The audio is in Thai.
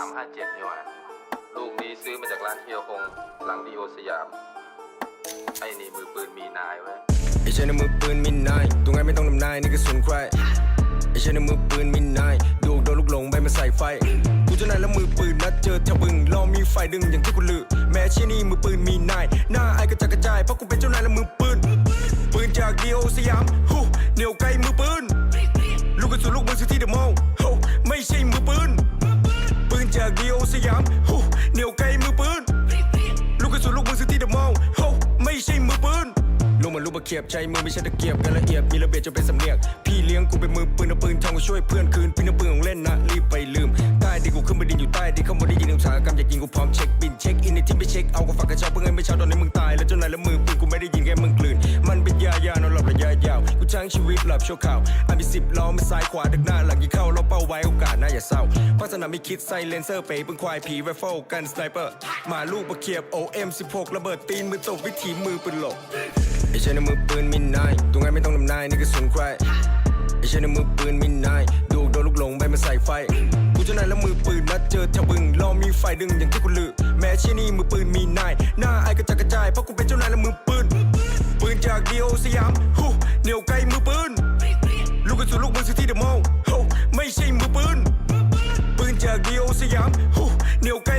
ามห้าเจ็ดนี่หว่าลูกนี้ซื้อมาจากร้านเฮียคงหลังดีโอสยาม ไอ้นี่มือปืนมีนายเว้ยไอ้เชนมือปืนมินายตัวไงไม่ต้องนำนายนี่ก็สุนใครไอ้เชนมือปืนมินายดูโดนลูกหลงไปมาใส่ไฟกูเจ้านายแล้วมือปืนนัดเจอเทบึงลอมีไฟดึงอย่างที่กูลือ แม้เช่นนี่มือปืนมีนายหน้าไอ้กระจัดกระจายเพราะกูเป็นเจ้านายแล้วมือปืน ปืนจากดีโอสยามฮู้เหนียวไกลมือปืนลูกกระสุนลูกมือซื้อที่เดอะมอลล์โฮไม่ใช่ จากดีโอสยามฮู้เหนียวไกลมือปืนลูกกระสุนลูกมือซื้อที่เดอะมอลฮู้ไม่ใช่มือปืนลูกมันลูกมาเขียบใจมือไม่ใช่ตะเกียบกันละเอียดมีระเบียบจนเป็นสำเนียกพี่เลี้ยงกูเป็นมือปืนเอาปืนทองช่วยเพื่อนคืนพี่น้ำปืนของเล่นนะรีบไปลืมใต้ดินกูขึ้นบดินอยู่ใต้ดินเข้ามาได้ยินอุตสาหกรรมอยากยิงกูพร้อมเช็คบินเช็คอินในที่ไม่เช็คเอาก็ฝากกระเช้าเพื่อเงินไม่เช้าตอนนี้มึงต จ้างชีวิตหลับชั่วคราวอันมีสิบล้อไม่ซ้ายขวาดึกหน้าหลังยิงเข้าแล้วเป้าไว้โอกาสหน้าอย่าเศร้าพัฒนาไม่คิดใส่เลนเซอร์เป๋เป็นควายผีไรเฟิลกันสไนเปอร์มาลูกมาเขียบ OM16 ระเบิดตีนมือตกวิถีมือปืนหลบไอ้เช่นมือปืนมินนายตัวไงไม่ต้องนำนายนี่ก็สุนใครไอ้เช่นมือปืนมินนายดูโดนลูกหลงไปมาใส่ไฟกูเจ้านายแล้วมือปืนนัดเจอเทบึงลอมีไฟดึงอย่างที่กูลือ แม้เช่นนี่มือปืนมีนายหน้าไอ้กระจัดกระจายเพราะกูเป็นเจ้านายแล้วมือปืนปืนจากดีโอสยาม ดมอลไม่ใช่มือปืน ปืนจากดีโอสยามเหนียวไกล